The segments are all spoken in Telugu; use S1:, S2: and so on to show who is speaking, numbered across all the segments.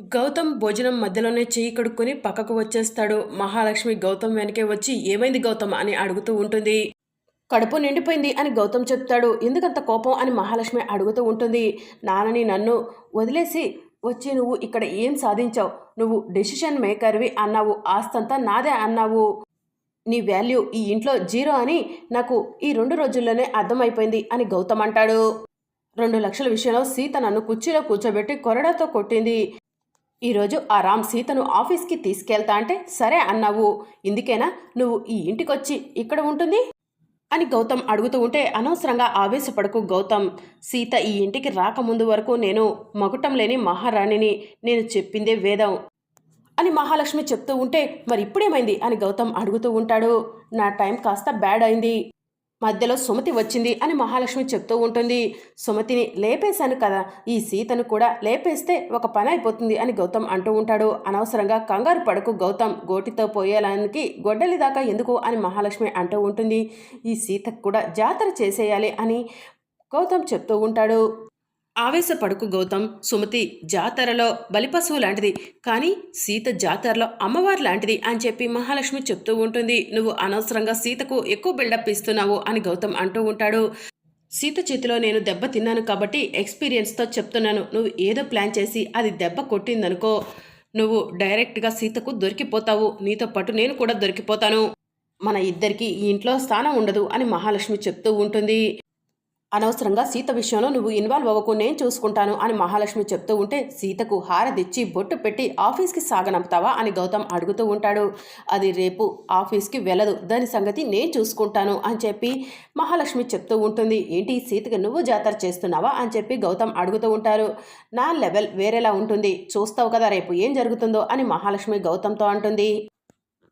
S1: గౌతమ్ భోజనం మధ్యలోనే చెయ్యి కడుక్కొని పక్కకు వచ్చేస్తాడు. మహాలక్ష్మి గౌతమ్ వెనకే వచ్చి ఏమైంది గౌతమ్? అని అడుగుతూ ఉంటుంది. కడుపు నిండిపోయింది అని గౌతమ్ చెప్తాడు. ఎందుకంత కోపం? అని మహాలక్ష్మి అడుగుతూ ఉంటుంది. నాన్నని నన్ను వదిలేసి వచ్చి నువ్వు ఇక్కడ ఏం సాధించావు? నువ్వు డెసిషన్ మేకర్వి అన్నావు. ఆస్తంతా నాదే అన్నావు. నీ వాల్యూ ఈ ఇంట్లో జీరో అని నాకు ఈ రెండు రోజుల్లోనే అర్థమైపోయింది అని గౌతమ్ అంటాడు. రెండు లక్షల విషయంలో సీత నన్ను కుర్చీలో కూర్చోబెట్టి కొరడాతో కొట్టింది. ఈరోజు ఆ రామ్ సీతను ఆఫీస్కి తీసుకెళ్తా అంటే సరే అన్నావు. ఇందుకేనా? నువ్వు ఈ ఇంటికొచ్చి ఇక్కడ ఉంటుంది? అని గౌతమ్ అడుగుతూ ఉంటే అనవసరంగా ఆవేశపడకు గౌతమ్. సీత ఈ ఇంటికి రాకముందు వరకు నేను మగుటం లేని మహారాణిని నేను చెప్పిందే వేదం అని మహాలక్ష్మి చెప్తూ ఉంటే మరి ఇప్పుడేమైంది అని గౌతమ్ అడుగుతూ ఉంటాడు. నా టైం కాస్త బ్యాడ్ అయింది. మధ్యలో సుమతి వచ్చింది అని మహాలక్ష్మి చెప్తూ ఉంటుంది. సుమతిని లేపేశాను కదా ఈ సీతను కూడా లేపేస్తే ఒక పని అయిపోతుంది అని గౌతమ్ అంటూ ఉంటాడు. అనవసరంగా కంగారు పడకు గౌతమ్ గోటితో పోయేలానికి గొడ్డలి దాకా ఎందుకు అని మహాలక్ష్మి అంటూ ఉంటుంది. ఈ సీతకు కూడా జాతర చేసేయాలి అని గౌతమ్ చెప్తూ ఉంటాడు. ఆవేశపడుకు గౌతమ్ సుమతి జాతరలో బలిపశువు లాంటిది. కానీ సీత జాతరలో అమ్మవారు లాంటిది అని చెప్పి మహాలక్ష్మి చెప్తూ ఉంటుంది. నువ్వు అనవసరంగా సీతకు ఎక్కువ బిల్డప్ ఇస్తున్నావు అని గౌతమ్ అంటూ ఉంటాడు. సీత చేతిలో నేను దెబ్బ తిన్నాను కాబట్టి ఎక్స్పీరియన్స్తో చెప్తున్నాను. నువ్వు ఏదో ప్లాన్ చేసి అది దెబ్బ కొట్టిందనుకో నువ్వు డైరెక్ట్గా సీతకు దొరికిపోతావు. నీతో పాటు నేను కూడా దొరికిపోతాను. మన ఇద్దరికి ఈ ఇంట్లో స్థానం ఉండదు అని మహాలక్ష్మి చెప్తూ ఉంటుంది. అనవసరంగా సీత విషయంలో నువ్వు ఇన్వాల్వ్ అవ్వకు నేను చూసుకుంటాను అని మహాలక్ష్మి చెప్తూ ఉంటే సీతకు హారదిచ్చి బొట్టు పెట్టి ఆఫీస్కి సాగనంపుతావా అని గౌతమ్ అడుగుతూ ఉంటాడు. అది రేపు ఆఫీస్కి వెళ్ళదు. దాని సంగతి నేను చూసుకుంటాను అని చెప్పి మహాలక్ష్మి చెప్తూ ఉంటుంది. ఏంటి సీతకి నువ్వు జాతర చేస్తున్నావా అని చెప్పి గౌతమ్ అడుగుతూ ఉంటారు. నా లెవెల్ వేరేలా ఉంటుంది. చూస్తావు కదా రేపు ఏం జరుగుతుందో అని మహాలక్ష్మి గౌతమ్తో అంటుంది.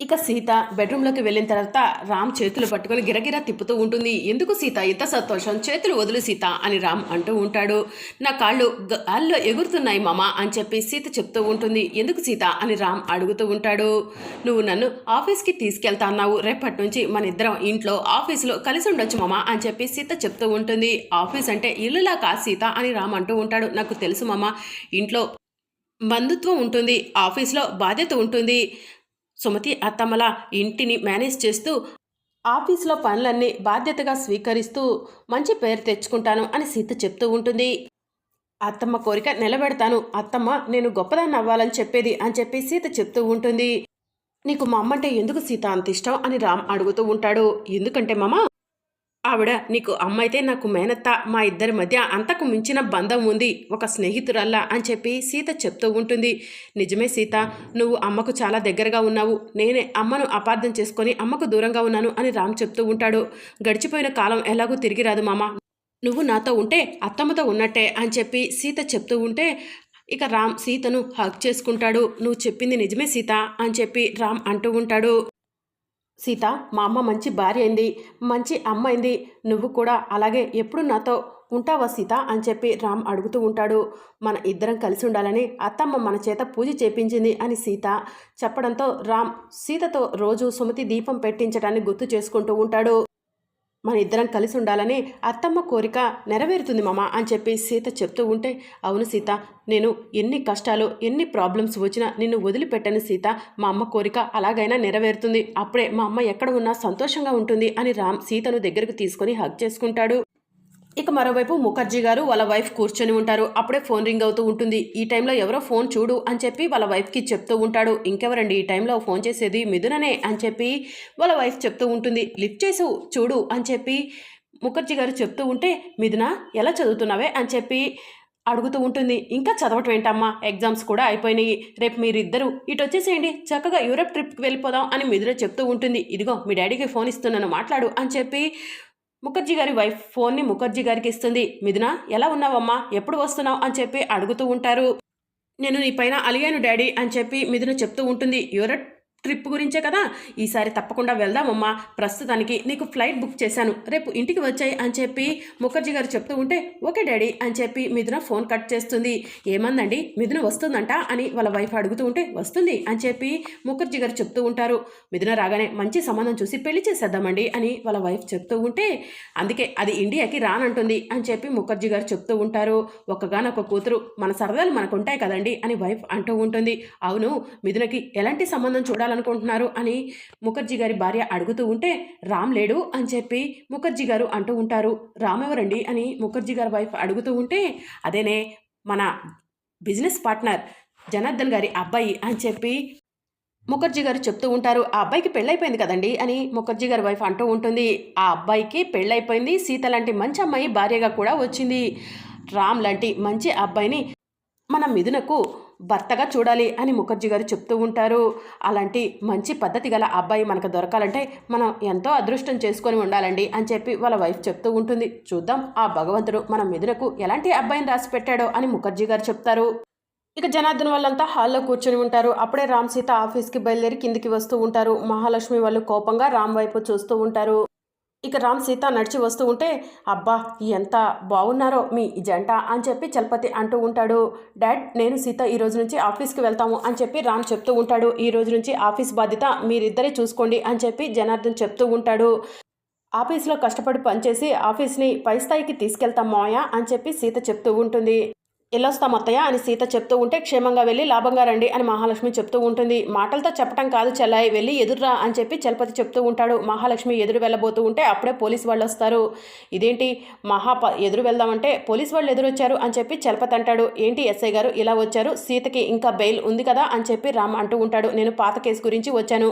S1: ఇక సీత బెడ్రూమ్లోకి వెళ్ళిన తర్వాత రామ్ చేతులు పట్టుకొని గిరగిరా తిప్పుతూ ఉంటుంది. ఎందుకు సీత? ఇంత సంతోషం. చేతులు వదులు సీత అని రామ్ అంటూ ఉంటాడు. నా కాళ్ళు గాల్లో ఎగురుతున్నాయి మామ అని చెప్పి సీత చెప్తూ ఉంటుంది. ఎందుకు సీత? అని రామ్ అడుగుతూ ఉంటాడు. నువ్వు నన్ను ఆఫీస్కి తీసుకెళ్తా అన్నావు. రేపటి నుంచి మన ఇద్దరం ఇంట్లో ఆఫీసులో కలిసి ఉండొచ్చు మామ అని చెప్పి సీత చెప్తూ ఉంటుంది. ఆఫీస్ అంటే ఇల్లులా కాదు సీత అని రామ్ అంటూ ఉంటాడు. నాకు తెలుసు మామ ఇంట్లో బంధుత్వం ఉంటుంది. ఆఫీస్లో బాధ్యత ఉంటుంది. సుమతి అత్తమ్మల ఇంటిని మేనేజ్ చేస్తూ ఆఫీస్లో పనులన్నీ బాధ్యతగా స్వీకరిస్తూ మంచి పేరు తెచ్చుకుంటాను అని సీత చెప్తూ ఉంటుంది. అత్తమ్మ కోరిక నిలబెడతాను. అత్తమ్మ నేను గొప్పదాన్ని అవ్వాలని చెప్పేది అని చెప్పి సీత చెప్తూ ఉంటుంది. నీకు మా అమ్మంటే ఎందుకు సీత అంత ఇష్టం అని రామ్ అడుగుతూ ఉంటాడు. ఎందుకంటే మామ ఆవిడ నీకు అమ్మ అయితే నాకు మేనత్త. మా ఇద్దరి మధ్య అంతకు మించిన బంధం ఉంది. ఒక స్నేహితురల్లా అని చెప్పి సీత చెప్తూ ఉంటుంది. నిజమే సీత నువ్వు అమ్మకు చాలా దగ్గరగా ఉన్నావు. నేనే అమ్మను అపార్థం చేసుకొని అమ్మకు దూరంగా ఉన్నాను అని రామ్ చెప్తూ ఉంటాడు. గడిచిపోయిన కాలం ఎలాగూ తిరిగి రాదు మామ. నువ్వు నాతో ఉంటే అత్తమ్మతో ఉన్నట్టే అని చెప్పి సీత చెప్తూ ఉంటే ఇక రామ్ సీతను హక్ చేసుకుంటాడు. నువ్వు చెప్పింది నిజమే సీత అని చెప్పి రామ్ అంటూ ఉంటాడు. సీత మా అమ్మ మంచి భార్య అయింది మంచి అమ్మ అయింది. నువ్వు కూడా అలాగే ఎప్పుడు నాతో ఉంటావా సీత? అని చెప్పి రామ్ అడుగుతూ ఉంటాడు. మన ఇద్దరం కలిసి ఉండాలని అత్తమ్మ మన చేత పూజ చేపించింది అని సీత చెప్పడంతో రామ్ సీతతో రోజు సుమతి దీపం పెట్టించడాన్ని గుర్తు చేసుకుంటూ ఉంటాడు. మన ఇద్దరం కలిసి ఉండాలని అత్తమ్మ కోరిక నెరవేరుతుంది మామ అని చెప్పి సీత చెప్తూ ఉంటే అవును సీత నేను ఎన్ని కష్టాలు ఎన్ని ప్రాబ్లమ్స్ వచ్చినా నిన్ను వదిలిపెట్టని సీత మా అమ్మ కోరిక అలాగైనా నెరవేరుతుంది. అప్పుడే మా అమ్మ ఎక్కడ ఉన్నా సంతోషంగా ఉంటుంది అని రామ్ సీతను దగ్గరకు తీసుకొని హగ్ చేసుకుంటాడు. ఇక మరోవైపు ముఖర్జీ గారు వాళ్ళ వైఫ్ కూర్చొని ఉంటారు. అప్పుడే ఫోన్ రింగ్ అవుతూ ఉంటుంది. ఈ టైంలో ఎవరో ఫోన్ చూడు అని చెప్పి వాళ్ళ వైఫ్కి చెప్తూ ఉంటాడు. ఇంకెవరండి? ఈ టైంలో ఫోన్ చేసేది మిథుననే అని చెప్పి వాళ్ళ వైఫ్ చెప్తూ ఉంటుంది. లిఫ్ట్ చేసు చూడు అని చెప్పి ముఖర్జీ గారు చెప్తూ ఉంటే మిథున ఎలా చదువుతున్నావే అని చెప్పి అడుగుతూ ఉంటుంది. ఇంకా చదవటం ఏంటమ్మా? ఎగ్జామ్స్ కూడా అయిపోయినాయి. రేపు మీరిద్దరూ ఇటు వచ్చేసేయండి. చక్కగా యూరప్ ట్రిప్కి వెళ్ళిపోదాం అని మిథున చెప్తూ ఉంటుంది. ఇదిగో మీ డాడీకి ఫోన్ ఇస్తున్నాను. మాట్లాడు అని చెప్పి ముఖర్జీ గారి వైఫ్ ఫోన్ని ముఖర్జీ గారికి ఇస్తుంది. మిథున ఎలా ఉన్నావమ్మా? ఎప్పుడు వస్తున్నావు? అని చెప్పి అడుగుతూ ఉంటారు. నేను నీ పైన అలిగాను డాడీ అని చెప్పి మిథున చెప్తూ ఉంటుంది. యూరట్ ట్రిప్ గురించే కదా? ఈసారి తప్పకుండా వెళ్దామమ్మా. ప్రస్తుతానికి నీకు ఫ్లైట్ బుక్ చేశాను. రేపు ఇంటికి వచ్చాయి అని చెప్పి ముఖర్జీ గారు చెప్తూ ఉంటే ఓకే డాడీ అని చెప్పి మిథున ఫోన్ కట్ చేస్తుంది. ఏమందండి? మిథున వస్తుందంట? అని వాళ్ళ వైఫ్ అడుగుతూ ఉంటే వస్తుంది అని చెప్పి ముఖర్జీ గారు చెప్తూ ఉంటారు. మిథున రాగానే మంచి సంబంధం చూసి పెళ్ళి చేసేద్దామండి అని వాళ్ళ వైఫ్ చెప్తూ ఉంటే అందుకే అది ఇండియాకి రానంటుంది అని చెప్పి ముఖర్జీ గారు చెప్తూ ఉంటారు. ఒక్కగానొక్క కూతురు మన సరదాలు మనకు ఉంటాయి కదండి అని వైఫ్ అంటూ ఉంటుంది. అవును మిథునకి ఎలాంటి సంబంధం చూడాలనుకుంటున్నారు అని ముఖర్జీ గారి భార్య అడుగుతూ ఉంటే రామ్ లేడు అని చెప్పి ముఖర్జీ గారు అంటూ ఉంటారు. రామ్ ఎవరండి అని ముఖర్జీ గారి వైఫ్ అడుగుతూ ఉంటే అదేనే మన బిజినెస్ పార్ట్నర్ జనార్దన్ గారి అబ్బాయి అని చెప్పి ముఖర్జీ గారు చెప్తూ ఉంటారు. ఆ అబ్బాయికి పెళ్ళైపోయింది కదండి అని ముఖర్జీ గారి వైఫ్ అంటూ ఉంటుంది. ఆ అబ్బాయికి పెళ్ళైపోయింది. సీత లాంటి మంచి అమ్మాయి భార్యగా కూడా వచ్చింది. రామ్ లాంటి మంచి అబ్బాయిని మన మిథునకు భర్తగా చూడాలి అని ముఖర్జీ గారు చెప్తూ ఉంటారు. అలాంటి మంచి పద్ధతి గల అబ్బాయి మనకు దొరకాలంటే మనం ఎంతో అదృష్టం చేసుకొని ఉండాలండి అని చెప్పి వాళ్ళ వైఫ్ చెప్తూ ఉంటుంది. చూద్దాం ఆ భగవంతుడు మన మిథునకు ఎలాంటి అబ్బాయిని రాసి పెట్టాడో అని ముఖర్జీ గారు చెప్తారు. ఇక జనార్దన్ వాళ్ళంతా హాల్లో కూర్చొని ఉంటారు. అప్పుడే రామ్ సీత ఆఫీస్కి బయలుదేరి కిందికి వస్తూ ఉంటారు. మహాలక్ష్మి వాళ్ళు కోపంగా రామ్ వైపు చూస్తూ ఉంటారు. ఇక రామ్ సీత నడిచి వస్తూ ఉంటే అబ్బా ఎంత బాగున్నారో మీ జంట అని చెప్పి చలపతి అంటూ ఉంటాడు. డాడ్ నేను సీత ఈ రోజు నుంచి ఆఫీస్కి వెళ్తాము అని చెప్పి రామ్ చెప్తూ ఉంటాడు. ఈ రోజు నుంచి ఆఫీస్ బాధ్యత మీరిద్దరే చూసుకోండి అని చెప్పి జనార్దన్ చెప్తూ ఉంటాడు. ఆఫీస్లో కష్టపడి పనిచేసి ఆఫీస్ని పై స్థాయికి తీసుకెళ్తాం మాయా అని చెప్పి సీత చెప్తూ ఉంటుంది. ఎల్లొస్తాం అత్తయ్య అని సీత చెప్తూ ఉంటే క్షేమంగా వెళ్ళి లాభంగా రండి అని మహాలక్ష్మి చెప్తూ ఉంటుంది. మాటలతో చెప్పడం కాదు చెల్లాయి వెళ్ళి ఎదురురా అని చెప్పి చలపతి చెప్తూ ఉంటాడు. మహాలక్ష్మి ఎదురు వెళ్ళబోతూ ఉంటే అప్పుడే పోలీస్ వాళ్ళు వస్తారు. ఇదేంటి మహా ఎదురు వెళ్దామంటే పోలీస్ వాళ్ళు ఎదురొచ్చారు అని చెప్పి చలపతి అంటాడు. ఏంటి ఎస్ఐ గారు ఇలా వచ్చారు? సీతకి ఇంకా బెయిల్ ఉంది కదా అని చెప్పి రామ్ అంటూ ఉంటాడు. నేను పాత కేసు గురించి వచ్చాను.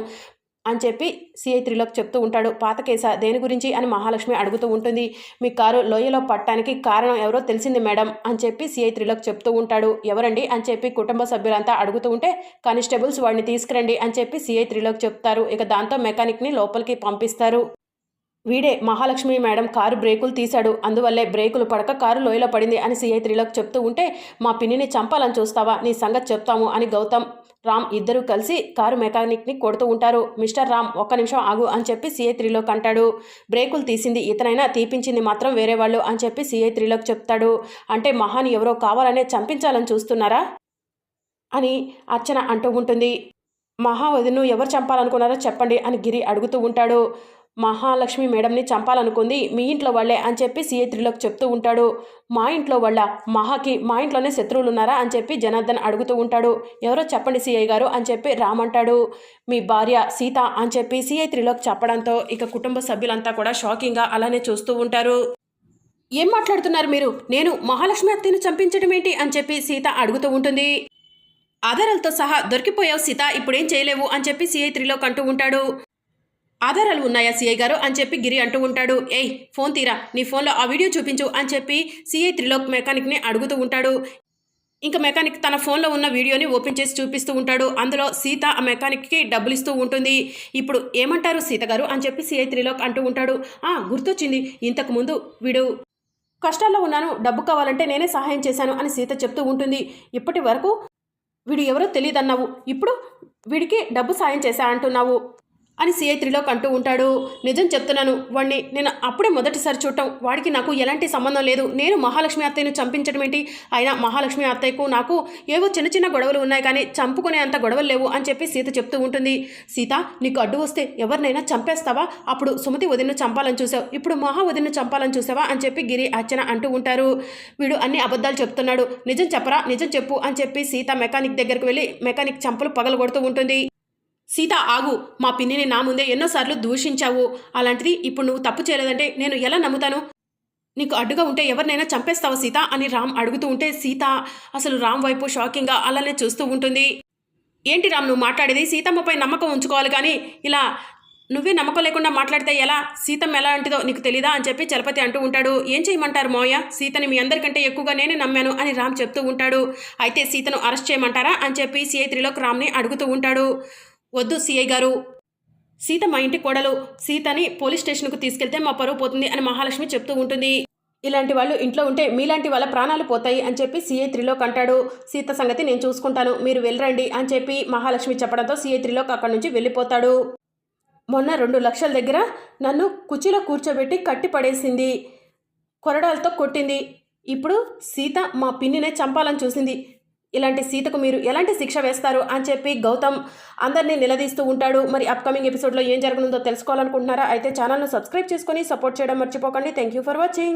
S1: అని చెప్పి సిఐ త్రిలోక్ చెప్తూ ఉంటాడు. పాత కేసా దేని గురించి అని మహాలక్ష్మి అడుగుతూ ఉంటుంది. మీ కారు లోయలో పట్టడానికి కారణం ఎవరో తెలిసింది మేడం అని చెప్పి సిఐ త్రీలోకి చెప్తూ ఉంటాడు. ఎవరండి అని చెప్పి కుటుంబ సభ్యులంతా అడుగుతూ ఉంటే కానిస్టేబుల్స్ వాడిని తీసుకురండి అని చెప్పి సిఐ త్రీలోకి చెప్తారు. ఇక దాంతో మెకానిక్ని లోపలికి పంపిస్తారు. వీడే మహాలక్ష్మి మేడం కారు బ్రేకులు తీశాడు. అందువల్లే బ్రేకులు పడక కారు లోయలో పడింది అని సిఐ త్రిలోక్ చెప్తూ ఉంటే మా పిన్నిని చంపాలని చూస్తావా? నీ సంగతి చెప్తాము అని గౌతమ్ రామ్ ఇద్దరూ కలిసి కారు మెకానిక్ని కొడుతూ ఉంటారు. మిస్టర్ రామ్ ఒక్క నిమిషం ఆగు అని చెప్పి సిఐ త్రీలోకి అంటాడు బ్రేకులు తీసింది ఇతనైనా తీపించింది మాత్రం వేరే వాళ్ళు అని చెప్పి సిఐ త్రీలోకి చెప్తాడు. అంటే మహాని ఎవరో కావాలనే చంపించాలని చూస్తున్నారా? అని అర్చన అంటూ ఉంటుంది. మహావదిను ఎవరు చంపాలనుకున్నారో చెప్పండి అని గిరి అడుగుతూ ఉంటాడు. మహాలక్ష్మి మేడంని చంపాలనుకుంది. మీ ఇంట్లో వాళ్ళే అని చెప్పి సీఏ త్రీలోకి చెప్తూ ఉంటాడు. మా ఇంట్లో వాళ్ళ మహాకి మా ఇంట్లోనే శత్రువులు ఉన్నారా అని చెప్పి జనార్దన్ అడుగుతూ ఉంటాడు. ఎవరో చెప్పండి సిఐ గారు అని చెప్పి రామ్ అంటాడు. మీ భార్య సీత అని చెప్పి సిఐ త్రీలోకి చెప్పడంతో ఇక కుటుంబ సభ్యులంతా కూడా షాకింగ్గా అలానే చూస్తూ ఉంటారు. ఏం మాట్లాడుతున్నారు మీరు? నేను మహాలక్ష్మి అత్తయ్యను చంపించడం ఏంటి అని చెప్పి సీత అడుగుతూ ఉంటుంది. ఆధారాలతో సహా దొరికిపోయావు సీత ఇప్పుడేం చేయలేవు అని చెప్పి సిఐ త్రీలోకి అంటూ ఉంటాడు. ఆధారాలు ఉన్నాయా సిఐ గారు అని చెప్పి గిరి అంటూ ఉంటాడు. ఏయ్ ఫోన్ తీరా నీ ఫోన్లో ఆ వీడియో చూపించు అని చెప్పి సిఐ త్రిలోక్ మెకానిక్ని అడుగుతూ ఉంటాడు. ఇంకా మెకానిక్ తన ఫోన్లో ఉన్న వీడియోని ఓపెన్ చేసి చూపిస్తూ ఉంటాడు. అందులో సీత ఆ మెకానిక్కి డబ్బులు ఇస్తూ ఉంటుంది. ఇప్పుడు ఏమంటారు సీత గారు అని చెప్పి సిఐ త్రిలోక్ అంటూ ఉంటాడు. ఆ గుర్తొచ్చింది. ఇంతకుముందు వీడు కష్టాల్లో ఉన్నాను డబ్బు కావాలంటే నేనే సహాయం చేశాను అని సీత చెప్తూ ఉంటుంది. ఇప్పటి వరకు వీడు ఎవరో తెలియదన్నావు. ఇప్పుడు వీడికి డబ్బు సాయం చేశా అంటున్నావు. అని సిఐ త్రిలోక్ అంటూ ఉంటాడు. నిజం చెప్తున్నాను వాడిని నేను అప్పుడే మొదటిసారి చూడటం వాడికి నాకు ఎలాంటి సంబంధం లేదు. నేను మహాలక్ష్మి అత్తయ్యను చంపించడం ఏంటి? అయినా మహాలక్ష్మి అత్తయ్యకు నాకు ఏవో చిన్న చిన్న గొడవలు ఉన్నాయి కానీ చంపుకునే అంత గొడవలు లేవు అని చెప్పి సీత చెప్తూ ఉంటుంది. సీత నీకు అడ్డు వస్తే ఎవరినైనా చంపేస్తావా? అప్పుడు సుమతి వదిన్ను చంపాలని చూసావు. ఇప్పుడు మహా వదిన్ను చంపాలని చూసావా? అని చెప్పి గిరి అర్చన అంటూ ఉంటారు. వీడు అన్ని అబద్ధాలు చెప్తున్నాడు. నిజం చెప్పరా? నిజం చెప్పు అని చెప్పి సీత మెకానిక్ దగ్గరికి వెళ్ళి మెకానిక్ చంపలు పగలగొడుతూ ఉంటుంది. సీత ఆగు. మా పిన్నిని నా ముందే ఎన్నోసార్లు దూషించావు. అలాంటిది ఇప్పుడు నువ్వు తప్పు చేయలేదంటే నేను ఎలా నమ్ముతాను? నీకు అడ్డుగా ఉంటే ఎవరినైనా చంపేస్తావు సీత? అని రామ్ అడుగుతూ ఉంటే సీత అసలు రామ్ వైపు షాకింగ్గా అలానే చూస్తూ ఉంటుంది. ఏంటి రామ్ నువ్వు మాట్లాడేది? సీతమ్మపై నమ్మకం ఉంచుకోవాలి కానీ ఇలా నువ్వే నమ్మకం లేకుండా మాట్లాడితే ఎలా? సీతమ్మ ఎలాంటిదో నీకు తెలీదా? అని చెప్పి చలపతి అంటూ ఉంటాడు. ఏం చేయమంటారు మోయ సీతని మీ అందరికంటే ఎక్కువగా నేనే నమ్మాను అని రామ్ చెప్తూ ఉంటాడు. అయితే సీతను అరెస్ట్ చేయమంటారా? అని చెప్పి సిఐ త్రీలోకి రామ్ని అడుగుతూ ఉంటాడు. వద్దు సిఐ గారు. సీత మా ఇంటి కోడలు. సీతని పోలీస్ స్టేషన్కు తీసుకెళ్తే మా పరువు పోతుంది అని మహాలక్ష్మి చెప్తూ ఉంటుంది. ఇలాంటి వాళ్ళు ఇంట్లో ఉంటే మీలాంటి వాళ్ళ ప్రాణాలు పోతాయి అని చెప్పి సిఏ త్రీలోక్ అంటాడు. సీత సంగతి నేను చూసుకుంటాను. మీరు వెళ్ళరండి అని చెప్పి మహాలక్ష్మి చెప్పడంతో సీఏ త్రీలోకి అక్కడి నుంచి వెళ్ళిపోతాడు. మొన్న రెండు లక్షల దగ్గర నన్ను కుర్చీలో కూర్చోబెట్టి కట్టి పడేసింది. కొరడాలతో కొట్టింది. ఇప్పుడు సీత మా పిన్నినే చంపాలని చూసింది. ఇలాంటి సీతకు మీరు ఎలాంటి శిక్ష వేస్తారు అని చెప్పి గౌతమ్ అందరినీ నిలదీస్తూ ఉంటాడు. మరి అప్కమింగ్ ఎపిసోడ్లో ఏం జరగనుందో తెలుసుకోవాలనుకుంటున్నారా? అయితే ఛానల్ను సబ్స్క్రైబ్ చేసుకొని సపోర్ట్ చేయడం మర్చిపోకండి. Thank you for watching